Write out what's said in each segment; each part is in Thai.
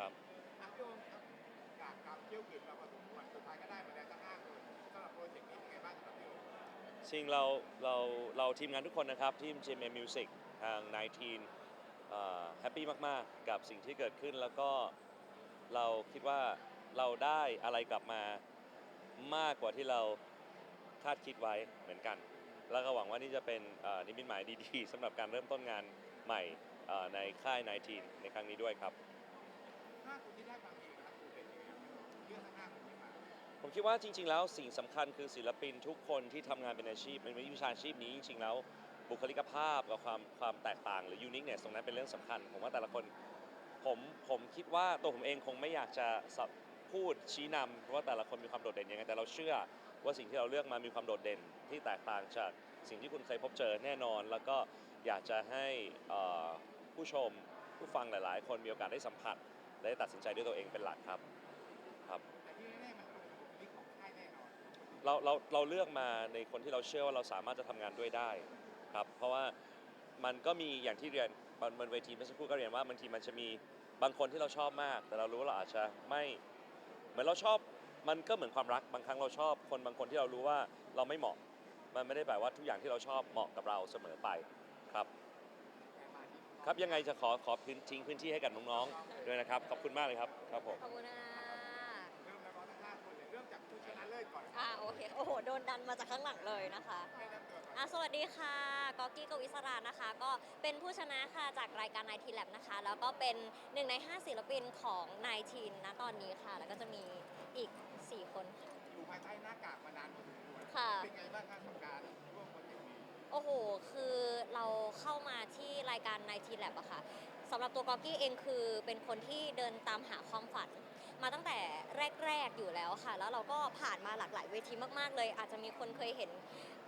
ครับอะพี่โอมครับจากการเที่ยวกึ่มาพอสมควรสุดท้ายก็ได้มาแล้วทั้งห้าคนสำหรับโปรเจกต์นี้เป็นไงบ้างสำหรับพี่โอมจริงเราเราเราทีมงานทุกคนนะครับทีม GMM Music ทาง 19แฮปปี้มาก ๆ กับสิ่งที่เกิดขึ้นแล้วก็เราคิดว่าเราได้อะไรกลับมามากกว่าที่เราคาดคิดไว้เหมือนกัน แล้วก็หวังว่านี่จะเป็นเอ่อนิมิตหมายดี ๆสำหรับการเริ่มต้นงานใหม่เอ่อในค่าย 19 ในครั้งนี้ด้วยครับ ห้าคนที่ได้ฟังเองนะครับคือเป็นยังไงเรื่องทั้งห้าคนที่มาผมคิดว่าจริง ๆ แล้วสิ่งสำคัญคือศิลปินทุกคนที่ทำงานเป็นอาชีพเป็นวิชาชีพนี้จริงๆแล้วบุคลิกภาพกับความความแตกต่างหรือยูนิคเนสตรงนั้นเป็นเรื่องสำคัญ ผมว่าแต่ละคนผมผมคิดว่าตัวผมเองคงไม่อยากจะพูดชี้นำว่าแต่ละคนมีความโดดเด่นยังไงแต่เราเชื่อว่าสิ่งที่เราเลือกมามีความโดดเด่นที่แตกต่างจากสิ่งที่คุณเคยพบเจอแน่นอน แล้วก็อยากจะให้ผู้ชมผู้ฟังหลาย ๆ คนมีโอกาสได้สัมผัส ได้ตัดสินใจด้วยตัวเองเป็นหลักครับครับแต่ที่แน่ๆมันเป็นบุคลิกของค่ายแน่นอนเราเราเราเลือกมาในคนที่เราเชื่อว่าเราสามารถจะทำงานด้วยได้ครับเพราะว่ามันก็มีอย่างที่เรียนบนบนเวทีเมื่อสักครู่ก็เรียนว่าบางทีมันจะมีบางคนที่เราชอบมาก แต่เรารู้ว่าเราอาจจะไม่เหมือนเราชอบมันก็เหมือนความรักบางครั้งเราชอบคนบางคนที่เรารู้ว่าเราไม่เหมาะ มันไม่ได้แปลว่าทุกอย่างที่เราชอบเหมาะกับเราเสมอไปครับแต่มาที่ ครับยังไงจะขอขอพื้นทิ้งพื้นที่ให้กับน้องๆด้วยนะครับขอบคุณมากเลยครับครับผมขอบคุณนะเริ่มแล้วก็ทั้งห้าคนเลยเริ่มจากผู้ชนะเลิศก่อนอ่าโอเคโอ้โหโดนดันมาจากข้างหลังเลยนะคะให้นำตัวก่อนอะสวัสดีค่ะกอกี้กวิสรานะคะ ก็เป็นผู้ชนะค่ะจากรายการนายทีแลบนะคะ แล้วก็เป็นหนึ่งใน 5 ศิลปินของนายทีนนะตอนนี้ค่ะ แล้วก็จะมีอีก 4 คนค่ะอยู่ภายใต้หน้ากากมานานพอสมควรค่ะ เป็นไงบ้างครับกับการร่วม โอ้โห คือเราเข้ามาที่รายการนายทีแลบอะค่ะสำหรับตัวกอกี้เองคือเป็นคนที่เดินตามหาความฝัน มาตั้งแต่แรก ๆอยู่แล้วค่ะ แล้วเราก็ผ่านมาหลากหลายเวทีมาก ๆ เลย อาจจะมีคนเคยเห็น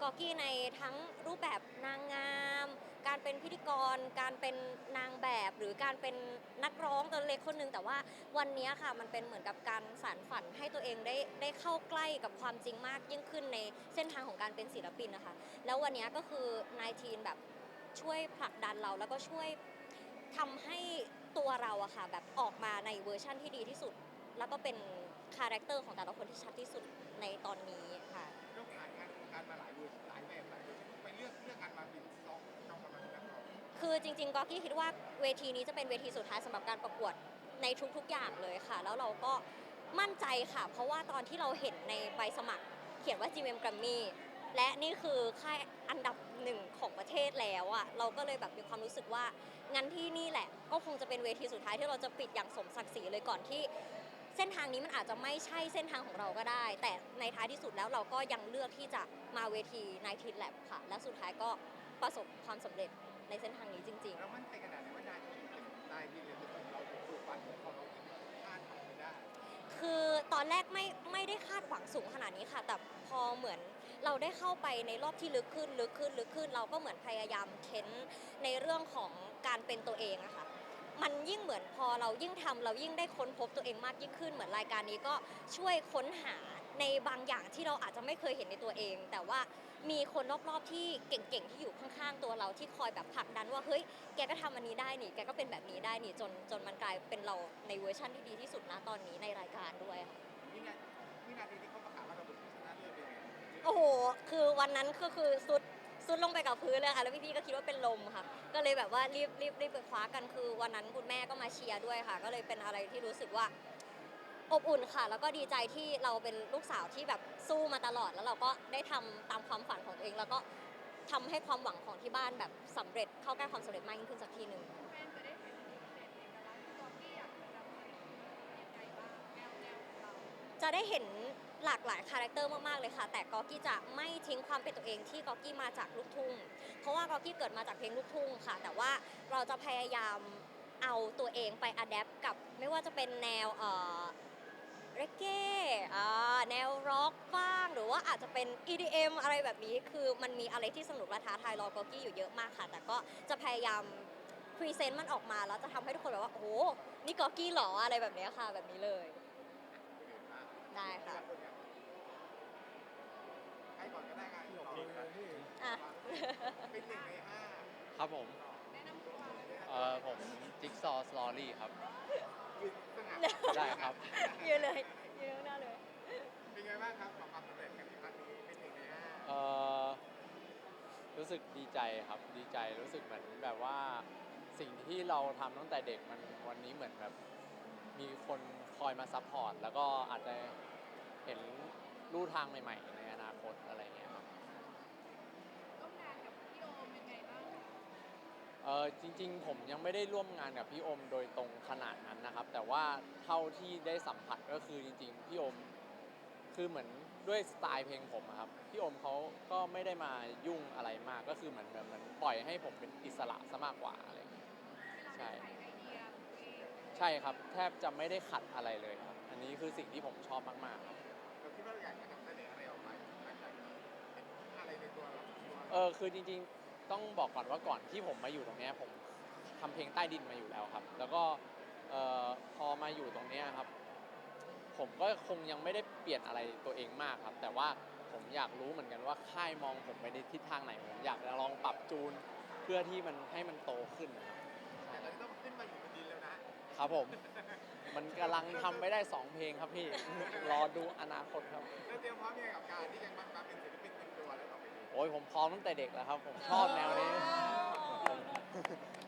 กอกี้ในทั้งรูปแบบนางงาม การเป็นพิธีกร การเป็นนางแบบหรือการเป็นนักร้องตัวเล็กคนหนึงแต่ว่าวันนี้ค่ะมันเป็นเหมือนกับการสานฝันให้ตัวเองได้ได้เข้าใกล้กับความจริงมากยิ่งขึ้นในเส้นทางของการเป็นศิลปินนะคะ แล้ววันนี้ก็คือนายทีนแบบช่วยผลักดันเราแล้วก็ช่วยทำให้ตัวเราอะค่ะแบบออกมาในเวอร์ชั่นที่ดีที่สุด แล้วก็เป็นคาแรคเตอร์ของแต่ละคนที่ชัดที่สุดในตอนนี้ คือจริงๆกอกี้คิดว่าเวทีนี้จะเป็นเวทีสุดท้ายสำหรับการประกวดในทุกๆอย่างเลยค่ะ แล้วเราก็มั่นใจค่ะ เพราะว่าตอนที่เราเห็นในใบสมัคร เขียนว่า GMM Grammy และนี่คือค่ายอันดับหนึ่งของประเทศแล้วอะเราก็เลยแบบมีความรู้สึกว่า งั้นที่นี่แหละ ก็คงจะเป็นเวทีสุดท้ายที่เราจะปิดอย่างสมศักดิ์ศรีเลยก่อนที่ เส้นทางนี้มันอาจจะไม่ใช่เส้นทางของเราก็ได้ แต่ในท้ายที่สุดแล้วเราก็ยังเลือกที่จะมาเวทีในทีแลบค่ะ และสุดท้ายก็ประสบความสำเร็จ ในเส้นทางนี้จริงๆเรามั่นใจขนาดไหนว่านายที่เป็นนายที่เรียนจะเป็นเราเป็นครูฝันของเราที่คาดหวังไม่ได้คือตอนแรกไม่ไม่ได้คาดหวังสูงขนาดนี้ค่ะ แต่พอเหมือนเราได้เข้าไปในรอบที่ลึกขึ้นลึกขึ้นลึกขึ้น เราก็เหมือนพยายามเค้นในเรื่องของการเป็นตัวเองอะค่ะ มันยิ่งเหมือนพอเรายิ่งทำเรายิ่งได้ค้นพบตัวเองมากยิ่งขึ้น เหมือนรายการนี้ก็ช่วยค้นหาในบางอย่างที่เราอาจจะไม่เคยเห็นในตัวเอง แต่ว่า มีคนรอบๆที่เก่งๆที่อยู่ข้างๆตัวเราที่คอยแบบผลักดันว่าเฮ้ยแกก็ทำอันนี้ได้นี่แกก็เป็นแบบนี้ได้นี่จนจนมันกลายเป็นเราในเวอร์ชั่นที่ดีที่สุดนะตอนนี้ในรายการด้วยค่ะวินาทีวินาทีที่เขาประกาศว่าเราเป็นผู้ชนะเลิศเป็นไงโอ้โหคือวันนั้นก็คือสุดสุดลงไปกับพื้นเลยค่ะแล้วพี่ๆก็คิดว่าเป็นลมค่ะ ก็เลยแบบว่ารีบรีบรีบไปคว้ากันคือวันนั้นคุณแม่ก็มาเชียร์ด้วยค่ะ ก็เลยเป็นอะไรที่รู้สึกว่า อบอุ่นค่ะ แล้วก็ดีใจที่เราเป็นลูกสาวที่แบบสู้มาตลอด แล้วเราก็ได้ทำตามความฝันของตัวเอง แล้วก็ทำให้ความหวังของที่บ้านแบบสำเร็จเข้าใกล้ความสำเร็จมากยิ่งขึ้นสักทีหนึ่งจะได้เห็นเด่นเอกลักษณ์ที่กอกี้อยากจะนำมายังไงบ้างแนวแนวของเราจะได้เห็นหลากหลายคาแรคเตอร์มาก ๆ เลยค่ะ แต่กอกี้จะไม่ทิ้งความเป็นตัวเองที่กอกี้มาจากลูกทุ่ง เพราะว่ากอกี้เกิดมาจากเพลงลูกทุ่งค่ะ แต่ว่าเราจะพยายามเอาตัวเองไปอัดแอปกับไม่ว่าจะเป็นแนว เอ่อเรเก้อ่าแนวร็อกบ้าง หรือว่าอาจจะเป็น EDM อะไรแบบนี้ คือมันมีอะไรที่สนุกและท้าทายรอกอกี้อยู่เยอะมากค่ะ แต่ก็จะพยายามพรีเซนต์มันออกมาแล้วจะทำให้ทุกคนแบบว่า โอ้โหนี่กอกี้เหรออะไรแบบนี้ค่ะ แบบนี้เลย ได้ค่ะใครก่อนก็ได้กันต่ออะเป็นหนึ่งในห้าครับผมแนะนำตัวเอ่อผมจิ๊กซอว์สลอรี่ครับเยืนสง่า ได้ครับ ยืนเลยยืนข้างหน้าเลย เป็นไงบ้างครับกับความสำเร็จกันในครั้งนี้เป็นหนึ่งในห้าเอ่อรู้สึกดีใจครับดีใจรู้สึกเหมือนแบบว่าสิ่งที่เราทำตั้งแต่เด็กมันวันนี้เหมือนแบบมีคนคอยมาซัพพอร์ตแล้วก็อาจจะเห็นลู่ทางใหม่ ๆ ในอนาคตอะไรเงี้ยครับร่วมงานกับพี่โอมยังไงบ้าง เออจริง ๆ ผมยังไม่ได้ร่วมงานกับพี่โอมโดยตรงขนาดนั้นนะครับแต่ ว่าเท่าที่ได้สัมผัสก็คือจริงๆพี่โอมคือเหมือนด้วยสไตล์เพลงผมอะครับพี่โอมเขาก็ไม่ได้มายุ่งอะไรมากก็คือเหมือนแบบเหมือนปล่อยให้ผมเป็นอิสระซะมากกว่าอะไรเงี้ยใช่ให้เราได้ใส่ไอเดียของตัวเองใช่ครับ แทบจะไม่ได้ขัดอะไรเลยครับ อันนี้คือสิ่งที่ผมชอบมากๆครับเราคิดว่าเราอยากจะนำเสนออะไรออกไปหลังจากนี้เป็นอะไรในตัวเราตัวเออคือจริงๆต้องบอกก่อนว่าก่อนที่ผมมาอยู่ตรงเนี้ยผมทำเพลงใต้ดินมาอยู่แล้วครับ แล้วก็ เอ่อพอมาอยู่ตรงเนี้ยครับ ผมก็คงยังไม่ได้เปลี่ยนอะไรตัวเองมากครับ แต่ว่าผมอยากรู้เหมือนกันว่าค่ายมองผมไปในทิศทางไหนผมอยากจะลองปรับจูนเพื่อที่มันให้มันโตขึ้นนะครับแต่ตอนนี้ต้องขึ้นมาอยู่บนดินแล้วนะครับผม มันกำลังทำไม่ได้สองเพลงครับพี่ รอดูอนาคตครับ แล้วเตรียมพร้อมยังไงกับการที่จะมาเป็นศิลปินเต็มตัวแล้วต่อไปนี้โอ้ยผมพร้อมตั้งแต่เด็กแล้วครับ ผมชอบแนวนี้ ผม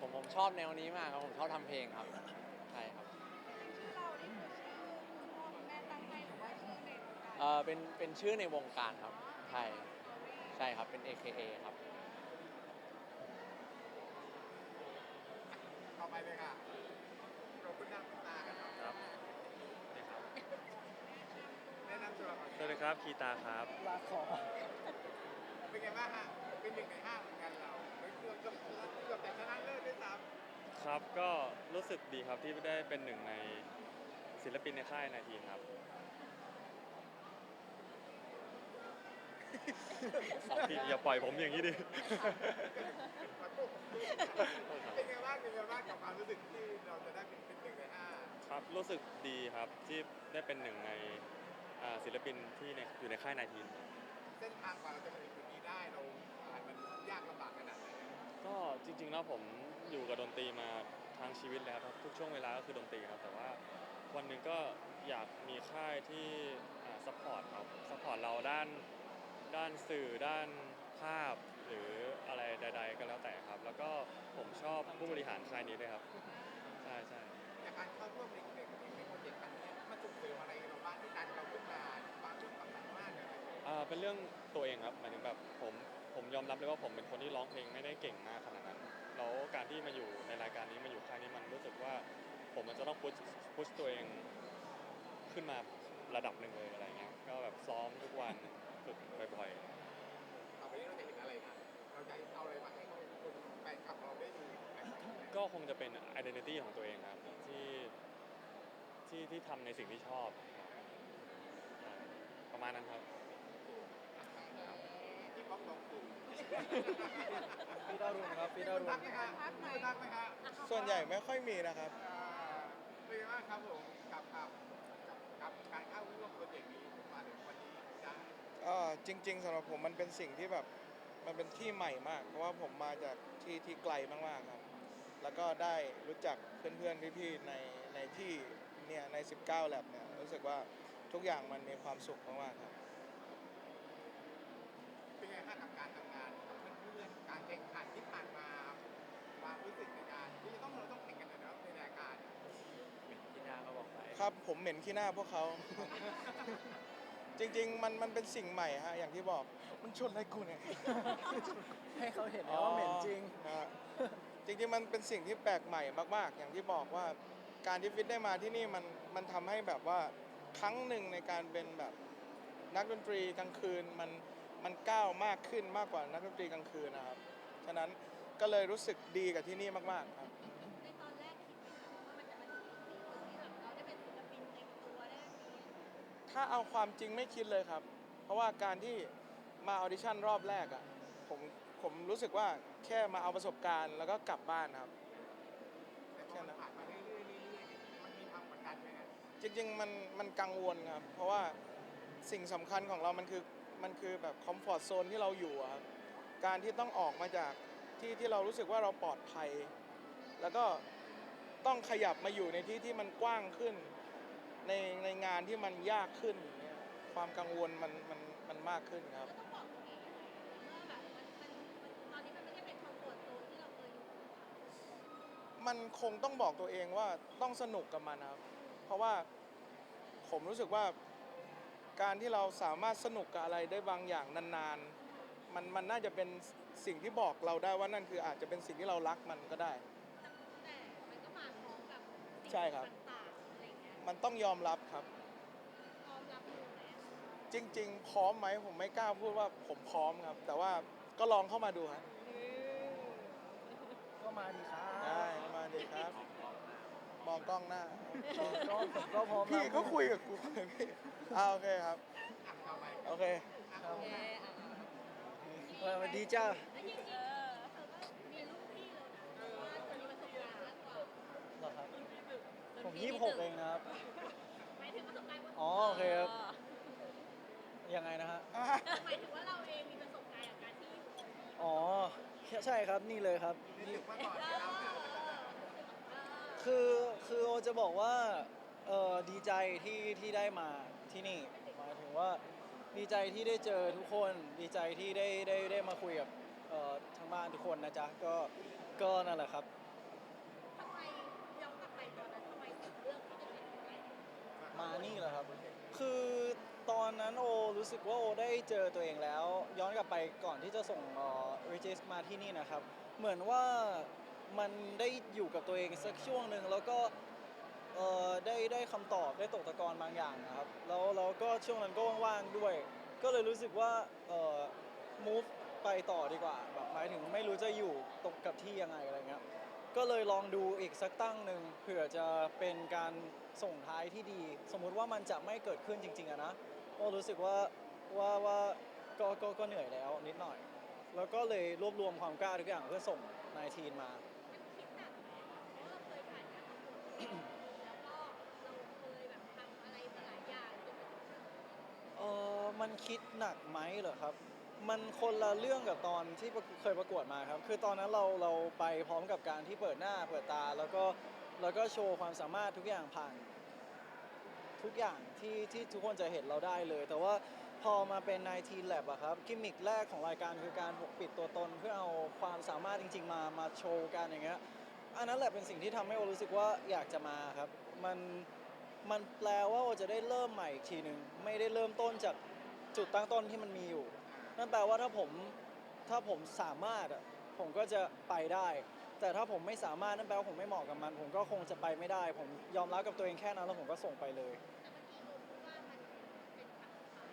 ผมผมชอบแนวนี้มากครับ ผมชอบทำเพลงครับใช่ครับ ชื่อเรานี่คือชื่อคุณพ่อคุณแม่ตั้งให้หรือว่าชื่อในวงการ เออเป็นเป็นชื่อในวงการครับใช่ใช่ครับเป็น AKA ครับ ต่อไปเลยค่ะเราคุณน้าคุณตากันเนาะครับนี่ครับแนะนำตัวก่อนสวัสดีครับคีตาครับเป็นไงบ้างฮะเป็นหนึ่งในห้าเหมือนกันเราเกือบเกือบเกือบแต่ชนะเลิศด้วยซ้ำครับก็รู้สึกดีครับที่ได้เป็นหนึ่งในศิลปินในค่ายนาทีครับ พี่อย่าปล่อยผมอย่างนี้ดิ เป็นไงบ้างเป็นไงบ้างกับความรู้สึกที่เราจะได้เป็นเป็นหนึ่งในห้าครับรู้สึกดีครับที่ได้เป็นหนึ่งในอ่าศิลปินที่ในอยู่ในค่ายนาทีเส้นทางกว่าเราจะมาถึงจุดนี้ได้เราผ่านมันยากลำบากขนาดไหนก็จริงๆแล้วผมอยู่กับดนตรีมาทั้งชีวิตแล้วครับทุกช่วงเวลาก็คือดนตรีครับแต่ว่าวันหนึ่งก็อยากมีค่ายที่ซัพพอร์ตครับซัพพอร์ตเราด้าน ด้านสื่อด้านภาพหรืออะไรใด ๆ ก็แล้วแต่ครับ แล้วก็ผมชอบผู้บริหารค่ายนี้ด้วยครับใช่ใช่แต่การเข้าร่วมในในในโปรเจกต์ครั้งนี้มันส่งเสริมอะไรเราบ้างที่การเราขึ้นมาความรู้ความสามารถอะไรอย่างเงี้ยอ่าเป็นเรื่องตัวเองครับหมายถึงแบบผมผมยอมรับเลยว่าผมเป็นคนที่ร้องเพลงไม่ได้เก่งมากขนาดนั้นแล้วการที่มาอยู่ในรายการนี้มาอยู่ค่ายนี้มันรู้สึกว่าผมมันจะต้องพุชพุชตัวเองขึ้นมาระดับหนึ่งเลยอะไรเงี้ยก็แบบซ้อมทุกวัน ฝึกบ่อยต่อไปนี้เราจะเห็นอะไรกันเราจะเอาอะไรมาให้เขาคนแฟนคลับเราได้ดูแบบไหนๆก็คงจะเป็น identity ของตัวเองครับ ที่ที่ที่ทำในสิ่งที่ชอบใช่ประมาณนั้นครับ ที่ป๊อกบอกถูกพี่ดารุณครับพี่ดารุณทักไหมฮะคุณทักไหมฮะส่วนใหญ่ไม่ค่อยมีนะครับ อ่าเป็นไงบ้างครับผมกับกับกับกับการเข้าร่วมโปรเจกต์นี้มาถึงวันนี้ได้ ก็จริง ๆสำหรับผมมันเป็นสิ่งที่แบบมันเป็นที่ใหม่มาก เพราะว่าผมมาจากที่ที่ไกลมากๆครับ แล้วก็ได้รู้จักเพื่อนๆพี่ๆในในที่เนี่ยใน 19แลบเนี่ยรู้สึกว่าทุกอย่างมันมีความสุขมากๆครับ เป็นไงบ้างกับการทำงานกับเพื่อนๆการแข่งขันที่ผ่านมาความรู้สึกในการที่จะต้องเราต้องแข่งกันนะครับในรายการที่หน้าเขาบอกไป ครับผมเหม็นขี้หน้าพวกเขา จริง ๆ มันมันเป็นสิ่งใหม่ฮะอย่างที่บอกมันชนอะไรกูเนี่ย ให้เขาเห็นนะว่าเหม็นจริงนะฮะจริงๆ มันเป็นสิ่งที่แปลกใหม่มาก ๆ อย่างที่บอกว่าการที่ฟิตได้มาที่นี่มันมันทำให้แบบว่าครั้งหนึ่งในการเป็นแบบนักดนตรีกลางคืนมันมันก้าวมากขึ้นมากกว่านักดนตรีกลางคืนนะครับ ฉะนั้นก็เลยรู้สึกดีกับที่นี่มากๆครับ ถ้าเอาความจริงไม่คิดเลยครับ เพราะว่าการที่มาออดิชั่นรอบแรกอะ่ะผมผมรู้สึกว่าแค่มาเอาประสบการณ์แล้วก็กลับบ้านครับ แต่พอมันผ่านมาเรื่อยๆเรื่อยๆมันมีความกดดันไหมฮะจริงๆมันมันกังวลครับ เพราะว่าสิ่งสำคัญของเรามันคือมันคือแบบคอมฟอร์ z โซนที่เราอยู่อะครับการที่ต้องออกมาจากที่ที่เรารู้สึกว่าเราปลอดภัย แล้วก็ต้องขยับมาอยู่ในที่ที่มันกว้างขึ้น ในในงานที่มันยากขึ้นอย่างเงี้ยความกังวลมันมันมันมากขึ้นครับเราต้องบอกตัวเองว่าแบบมันมันมันตอนนี้มันไม่ได้เป็นคอมฟอร์ตโซนที่เราเคยอยู่มันคงต้องบอกตัวเองว่าต้องสนุกกับมันนะครับ เพราะว่าผมรู้สึกว่าการที่เราสามารถสนุกกับอะไรได้บางอย่างนานๆ มันมันน่าจะเป็นสิ่งที่บอกเราได้ว่านั่นคืออาจจะเป็นสิ่งที่เรารักมันก็ได้ แต่มันก็มาพร้อมกับสิ่งใช่ครับ มันต้องยอมรับครับ พร้อมรับมือไหมอะจริง ๆ พร้อมไหมผมไม่กล้าพูดว่าผมพร้อมครับ แต่ว่าก็ลองเข้ามาดูครับก็มาดีครับได้มาดีครับ มองกล้องหน้าก็ผมก็พร้อมพี่รับก็คุยกับกูพี่อ่าโอเคครับอะต่อไปโอเคครับโอเคอะ เออสวัสดีจ้า แล้วจริงๆ ผมรุ่นพี่ยี่สิบหกเองนะครับ หมายถึงประสบการณ์ว่าอ๋อโอเคครับ ยังไงนะฮะ หมายถึงว่าเราเองมีประสบการณ์กับการที่อยู่ตรงนี้อ๋อใช่ครับนี่เลยครับรู้สึกว่าก่อนจะเล่าข่าวแล้วก็จะคือคือโอจะบอกว่าเออดีใจที่ที่ได้มาที่นี่หมายถึงว่าดีใจที่ได้เจอทุกคนดีใจที่ได้ได้ได้มาคุยกับเอ่อทางบ้านทุกคนนะจ๊ะก็ก็นั่นแหละครับ ทำไมย้อนกลับไปตอนนั้นทำไมถึงเลือกที่จะเป็นอะไร มานี่เหรอครับ คือตอนนั้นโอรู้สึกว่าโอได้เจอตัวเองแล้ว ย้อนกลับไปก่อนที่จะส่งเอ่อ Regis มาที่นี่นะครับ เหมือนว่ามันได้อยู่กับตัวเองสักช่วงหนึ่งแล้วก็เอ่อได้ได้คำตอบได้ตกตะกอนบางอย่างนะครับ แล้วแล้วก็ช่วงนั้นก็ว่างๆด้วย ก็เลยรู้สึกว่าเอ่อ move ไปต่อดีกว่าแบบหมายถึงไม่รู้จะอยู่ตรงกับที่ยังไงอะไรเงี้ยก็เลยลองดูอีกสักตั้งหนึ่งเผื่อจะเป็นการ ส่งท้ายที่ดี สมมุติว่ามันจะไม่เกิดขึ้นจริงๆอะนะก็รู้สึกว่าว่าว่าก็ก็ก็เหนื่อยแล้วนิดหน่อย แล้วก็เลยรวบรวมความกล้าทุกอย่างเพื่อส่งนายทีนมา มันคิดหนักไหมเพราะเราเคยผ่านการประกวดแล้วก็เราเคยแบบทำอะไรมาหลายอย่างจนมาถึงจุดนี้เออมันคิดหนักไหมเหรอครับ มันคนละเรื่องกับตอนที่ประเคยประกวดมาครับ คือตอนนั้นเราเราไปพร้อมกับการที่เปิดหน้าเปิดตา แล้วก็ แล้วก็โชว์ความสามารถทุกอย่างผ่าน ทุกอย่างที่ที่ทุกคนจะเห็นเราได้เลย แต่ว่าพอมาเป็น19 Lab อะครับกิมมิคแรกของรายการคือการปกปิดตัวตน เพื่อเอาความสามารถจริง ๆ มามาโชว์กันอย่างเงี้ยอันนั้นแหละเป็นสิ่งที่ทำให้โอรู้สึกว่าอยากจะมาครับ มันมันแปลว่าโอจะได้เริ่มใหม่อีกทีหนึ่งไม่ได้เริ่มต้นจากจุดตั้งต้นที่มันมีอยู่ นั่นแปลว่าถ้าผมถ้าผมสามารถอะผมก็จะไปได้ แต่ถ้าผมไม่สามารถนั่นแปลว่าผมไม่เหมาะกับมัน ผมก็คงจะไปไม่ได้ ผมยอมรับกับตัวเองแค่นั้นแล้วผมก็ส่งไปเลยแต่เมื่อกี้รู้ว่ามันเป็นครั้งสุดท้าย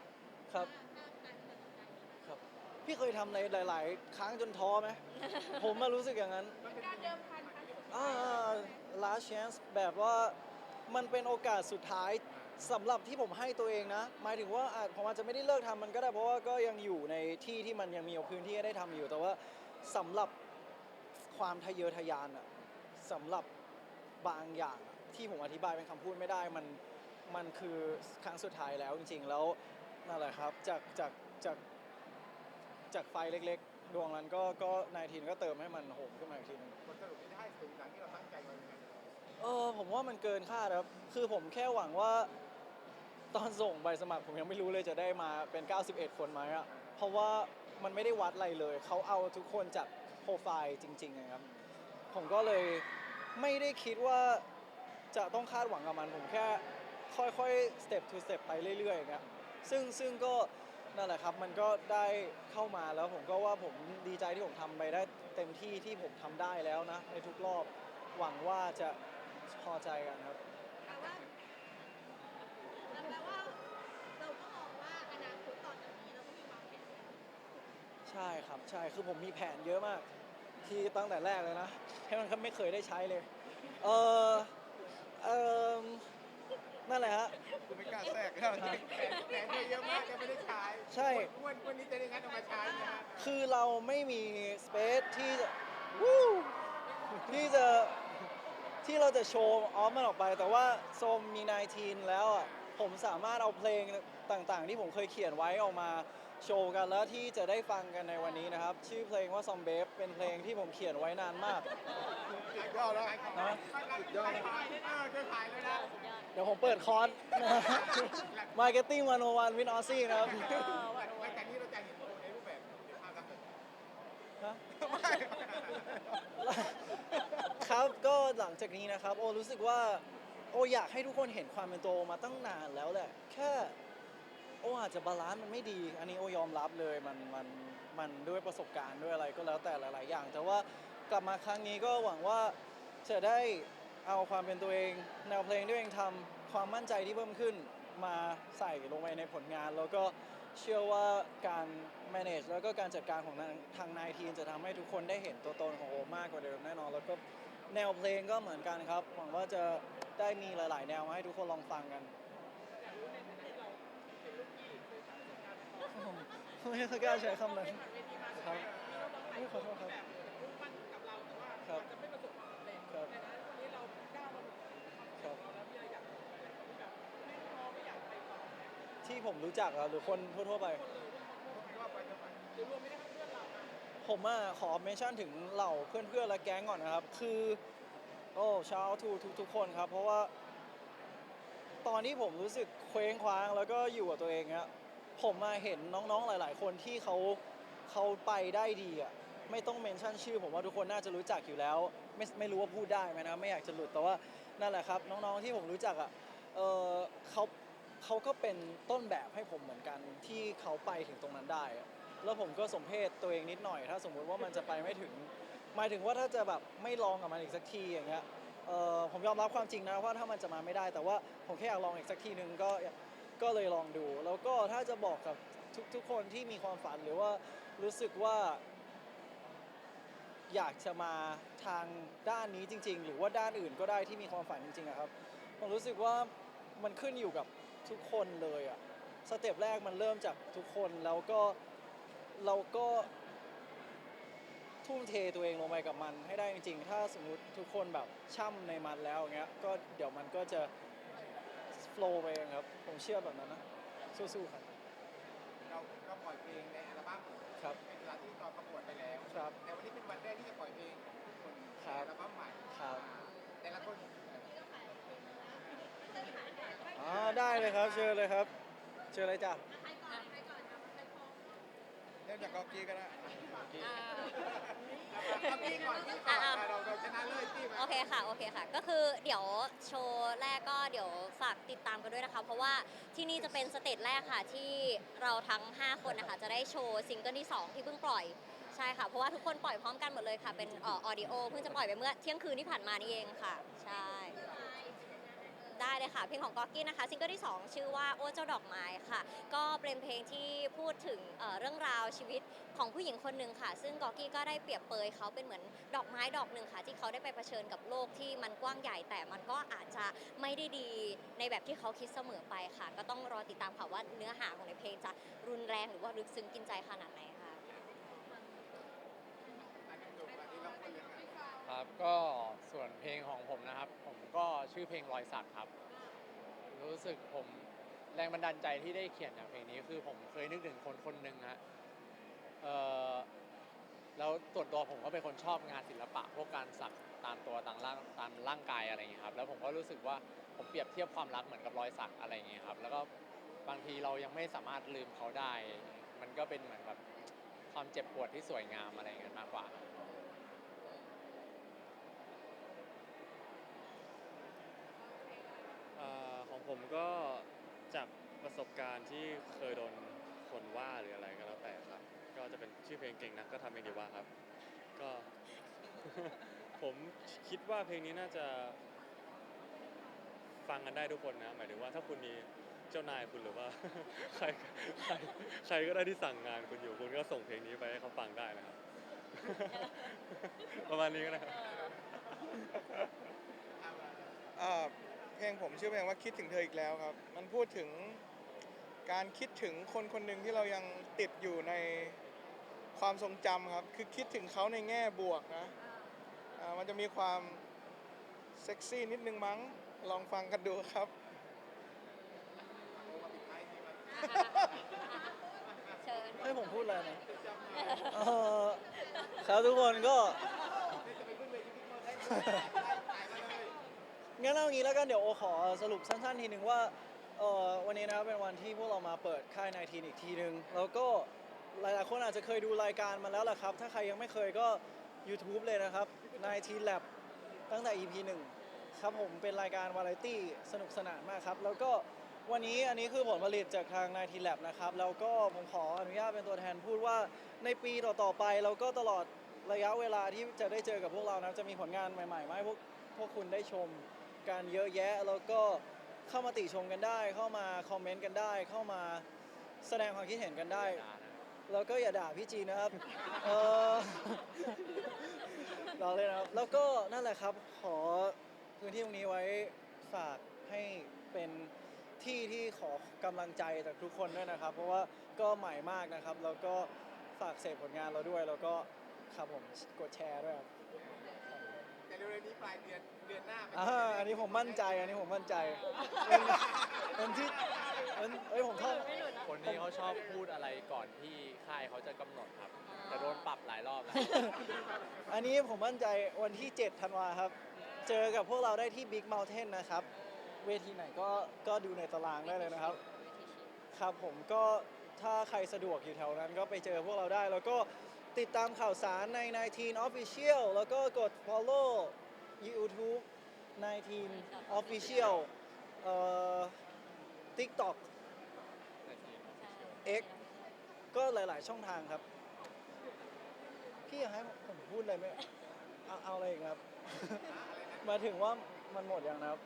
ครับถ้าการตัดสินใจนี้ครับ พี่เคยทำอะไรหลาย ๆ ครั้งจนท้อไหม ผมมารู้สึกอย่างนั้นเป็นการเดิมพันครั้งสุดท้าอ่าย last chance แบบว่ามันเป็นโอกาสสุดท้ายสำหรับที่ผมให้ตัวเองนะ หมายถึงว่าอาจผมอาจจะไม่ได้เลิกทำมันก็ได้เพราะว่าก็ยังอยู่ในที่ที่มันยังมีพื้นที่ให้ได้ทำอยู่แต่ว่าสำหรับ ความทะเยอทะยานอะสำหรับบางอย่างอะที่ผมอธิบายเป็นคำพูดไม่ได้มันมันคือครั้งสุดท้ายแล้วจริง ๆ แล้วนั่นแหละครับจากจากจากจากไฟเล็กๆ ดวงนั้นก็ก็นายทีนก็เติมให้มันโหมขึ้นมาอีกทีหนึงผลสรุปที่ได้สูงดังที่เราตั้งใจไว้ไหมเออผมว่ามันเกินคาดครับ คือผมแค่หวังว่า ตอนส่งใบสมัครผมยังไม่รู้เลยจะได้มาเป็น 91 คนไหมอะเพราะว่ามันไม่ได้วัดอะไรเลย เขาเอาทุกคนจาก โปรไฟล์จริงๆนะครับ ผมก็เลยไม่ได้คิดว่าจะต้องคาดหวังกับมัน ผมแค่ค่อยๆ step to step ไปเรื่อยๆอย่างเงี้ยซึ่งซึ่งก็นั่นแหละครับ มันก็ได้เข้ามาแล้วผมก็ว่าผมดีใจที่ผมทำไปได้เต็มที่ที่ผมทำได้แล้วนะ ในทุกรอบหวังว่าจะพอใจกันครับ ใช่ครับใช่คือผมมีแผนเยอะมาก ที่ตั้งแต่แรกเลยนะแค่มันก็ไม่เคยได้ใช้เลย เออเออนั่นแหละฮะกูไม่กล้าแทรกแล้วจริงแผนแผนเธอเยอะมากยังไม่ได้ใช้ใช่วันวันนี้จะได้งั้นเอามาใช้นะฮะคือเราไม่มีสเปซที่จะวู้ที่จะที่เราจะโชว์ออฟมันออกไป แต่ว่าโซมมี 19 แล้วอะผมสามารถเอาเพลงต่างๆ ที่ผมเคยเขียนไว้ออกมา โชว์กันแล้วที่จะได้ฟังกันในวันนี้นะครับ ชื่อเพลงว่าซอมเบฟเป็นเพลงที่ผมเขียนไว้นานมาก สุดยอดแล้วนะสุดยอดเออช่วยขายเลยนะเดี๋ยวผมเปิดคอร์สนะ Marketing 101 with Aussie นะครับหลังจากนี้เราจะเห็นโชว์ในรูปแบบภาพลักษณ์แบบฮะครับก็หลังจากนี้นะครับ โอรู้สึกว่า โออยากให้ทุกคนเห็นความเป็นตัวโอมาตั้งนานแล้วแหละ แค่ โออาจจะบาลานซ์มันไม่ดี อันนี้โอยอมรับเลยมันมันมันด้วยประสบการณ์ด้วยอะไรก็แล้วแต่หลาย ๆ อย่าง แต่ว่ากลับมาครั้งนี้ก็หวังว่าจะได้เอาความเป็นตัวเอง แนวเพลงที่ตัวเองทำความมั่นใจที่เพิ่มขึ้นมาใส่ลงไปในผลงาน แล้วก็เชื่อว่าการ manage แล้วก็การจัดการของทางทางนายทีมจะทำให้ทุกคนได้เห็นตัวตนของโอมากกว่าเดิมแน่นอน แล้วก็แนวเพลงก็เหมือนกันครับ หวังว่าจะได้มีหลาย ๆ แนวมาให้ทุกคนลองฟังกัน ผมไม่กล้าใช้คำนั้นครับไม่ขอโทษครับครับครับครับที่ผมรู้จักอะหรือคนทั่วๆไปผมอะขอเมนชั่นถึงเหล่าเพื่อนๆและแก๊งก่อนนะครับ คือโอ้ชาวทูทุกๆคนครับ เพราะว่า ตอนที่ผมรู้สึกเคว้งคว้างแล้วก็อยู่กับตัวเองอะ ผมมาเห็นน้องๆหลาย ๆ คนที่เขาเขาไปได้ดีอะไม่ต้องเมนชั่นชื่อ ผมว่าทุกคนน่าจะรู้จักอยู่แล้ว ไม่ไม่รู้ว่าพูดได้ไหมนะไม่อยากจะหลุดแต่ว่านั่นแหละครับ น้องๆที่ผมรู้จักอะเออเขาเขาก็เป็นต้นแบบให้ผมเหมือนกันที่เขาไปถึงตรงนั้นได้แล้วผมก็สมเพศตัวเองนิดหน่อย ถ้าสมมุติว่ามันจะไปไม่ถึง หมายถึงว่าถ้าจะแบบไม่ลองกับมันอีกสักทีอย่างเงี้ยเออผมยอมรับความจริงนะว่าถ้ามันจะมาไม่ได้ แต่ว่าผมแค่อยากลองอีกสักทีนึงก็ ก็เลยลองดู แล้วก็ถ้าจะบอกกับทุกทุกคนที่มีความฝันหรือว่ารู้สึกว่า อยากจะมาทางด้านนี้จริง ๆ หรือว่าด้านอื่นก็ได้ที่มีความฝันจริงๆอะครับผมรู้สึกว่ามันขึ้นอยู่กับทุกคนเลยอะสเต็ปแรกมันเริ่มจากทุกคนแล้วก็เราก็ทุ่มเทตัวเองลงไปกับมันให้ได้จริงๆ ถ้าสมมติทุกคนแบบช่ำในมันแล้วอย่างเงี้ย ก็เดี๋ยวมันก็จะ flow ไปเองครับ ผมเชื่อแบบนั้นนะ สู้ๆครับ เราก็ปล่อยเพลงในอัลบั้มครับเป็นเวลาที่ตอนประกวดไปแล้วครับ แต่วันนี้เป็นวันแรกที่จะปล่อยเพลงของทุกคนครับในอัลบั้มใหม่ครับแต่ละคนอ๋อได้เลยครับ เชิญเลยครับ เชิญเลยจ้ะเริ่มจากกอกี้ก็ได้ เอาพี่ก่อนพี่ก่อนอ่าเราเราชนะเลิศที่มาโอเคค่ะ โอเคค่ะ ก็คือเดี๋ยวโชว์แรกก็เดี๋ยวฝากติดตามกันด้วยนะคะ เพราะว่าที่นี่จะเป็นสเตจแรกค่ะ ที่เราทั้ง 5 คนนะคะ จะได้โชว์ซิงเกิลที่ 2 ที่เพิ่งปล่อย ใช่ค่ะ เพราะว่าทุกคนปล่อยพร้อมกันหมดเลยค่ะ เป็นออดิโอ เพิ่งจะปล่อยไปเมื่อเที่ยงคืนที่ผ่านมานี่เองค่ะ ใช่ ได้เลยค่ะเพลงของก๊อกกี้นะคะซิงเกิลที่ 2 ชื่อว่าโอ้เจ้าดอกไม้ค่ะ ก็เป็นเพลงที่พูดถึงเเรื่องราวชีวิตของผู้หญิงคนหนึ่งค่ะ ซึ่งก๊อกกี้ก็ได้เปรียบเปยเขาเป็นเหมือนดอกไม้ดอกหนึ่งค่ะ ที่เขาได้ไปเผชิญกับโลกที่มันกว้างใหญ่ แต่มันก็อาจจะไม่ได้ดีในแบบที่เขาคิดเสมอไปค่ะ ก็ต้องรอติดตามค่ะว่าเนื้อหาของในเพลงจะรุนแรงหรือว่าลึกซึ้งกินใจขนาดไหนนี้ดูอันนี้เราคนเลยค่ะ ครับ ก็ส่วนเพลงของผมนะครับ ผมก็ชื่อเพลงรอยสักครับ รู้สึกผมแรงบันดาลใจที่ได้เขียนเพลงนี้คือผมเคยนึกถึงคนคนหนึ่งฮะเอ่อแล้วส่วนตัวผมก็เป็นคนชอบงานศิลปะพวกการสักตามตัวตางร่างตามร่างกายอะไรอย่างเงี้ยครับ แล้วผมก็รู้สึกว่าผมเปรียบเทียบความรักเหมือนกับรอยสักอะไรอย่างเงี้ยครับ แล้วก็บางทีเรายังไม่สามารถลืมเขาได้ มันก็เป็นเหมือนแบบความเจ็บปวดที่สวยงามอะไรเงี้ยมากกว่า อ่าของ ผมก็จากประสบการณ์ที่เคยโดนคนว่าหรืออะไรก็แล้วแต่ครับ ก็จะเป็นชื่อเพลงเก่งนักก็ทำเองดีว่าครับ ก็ ผมคิดว่าเพลงนี้น่าจะฟังกันได้ทุกคนนะ หมายถึงว่าถ้าคุณมีเจ้านายคุณหรือว่า ใครใครใครก็ได้ที่สั่งงานคุณอยู่คุณก็ส่งเพลงนี้ไปให้เขาฟังได้นะครับ ประมาณนี้ก็ได้ครับอ่า เพลงผมชื่อเพลงว่าคิดถึงเธออีกแล้วครับ มันพูดถึงการคิดถึงคนคนหนึ่งที่เรายังติดอยู่ในความทรงจำครับ คือคิดถึงเขาในแง่บวกนะอ่ามันจะมีความเซ็กซี่นิดนึงมั้ง ลองฟังกันดูครับโอ้มาปิดท้ายที่มันเชิญให้ผมพูดอะไรนะเอ่อครับทุกคนก็ งั้นเอางี้แล้วกันเดี๋ยวโอขอสรุปสั้นๆทีหนึ่งว่าเอ่อวันนี้นะครับเป็นวันที่พวกเรามาเปิดค่ายนายทีนอีกทีหนึ่งแล้วก็หลายๆคนอาจจะเคยดูรายการมาแล้วแหละครับ ถ้าใครยังไม่เคยก็ YouTube เลยนะครับนายทีแลบตั้งแต่ EP 1 ครับผมเป็นรายการวาไรตี้สนุกสนานมากครับ แล้วก็วันนี้อันนี้คือผลผลิตจากทางนายทีแลบนะครับแล้วก็ผมขออนุญาตเป็นตัวแทนพูดว่าในปีต่อๆไปแล้วก็ตลอดระยะเวลาที่จะได้เจอกับพวกเรานะจะมีผลงานใหม่ๆมาให้พวกพวกคุณได้ชม กันเยอะแยะ แล้วก็เข้ามาติชมกันได้ เข้ามาคอมเมนต์กันได้ เข้ามาแสดงความคิดเห็นกันได้ แล้วก็อย่าด่าพี่จีนะครับ เออเราเลยนะครับ แล้วก็นั่นแหละครับ ขอพื้นที่ตรงนี้ไว้ฝากให้เป็นที่ที่ขอกำลังใจจากทุกคนด้วยนะครับ เพราะว่าก็ใหม่มากนะครับ แล้วก็ฝากเสพผลงานเราด้วย แล้วก็ครับผมกดแชร์ด้วยครับ เร็วๆนี้ปลายเดือนเดือนหน้าไปอ่าอันนี้ผมมั่นใจ อันนี้ผมมั่นใจเป็นเป็นที่เป็นเอ้ยผมท่องคนนี้เขาชอบพูดอะไรก่อนที่ค่ายเขาจะกำหนดครับ แต่โดนปรับหลายรอบแล้ว อันนี้ผมมั่นใจวันที่ 7 ธันวาครับ เจอกับพวกเราได้ที่ Big Mountain นะครับ เวทีไหนก็ก็ดูในตารางได้เลยนะครับ ครับผมก็ถ้าใครสะดวกอยู่แถวนั้นก็ไปเจอพวกเราได้แล้วก็ ติดตามข่าวสารใน 19 Official แล้วก็กด follow YouTube 19 Official เอ่อ TikTok X ก็หลาย ๆ ช่องทางครับ พี่อยากให้ผมพูดอะไรไหมเอาเอาอะไรอีกครับ หมายถึงว่ามันหมดยังนะครับ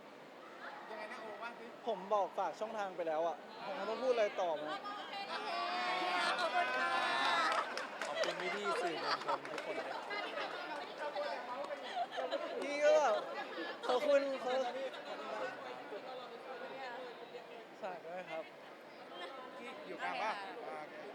ยังไงนะโอว่าสิผมบอกฝากช่องทางไปแล้วอะ ผมต้องพูดอะไรต่อไหมขอบคุณค่ะขอบคุณ พี่ที่ๆสื่อมวลชนทุกคนเลยครับพี่ก็แบบขอบคุณเขาฝากด้วยครับ ที่อยู่กลางป่ะอ่าโอเค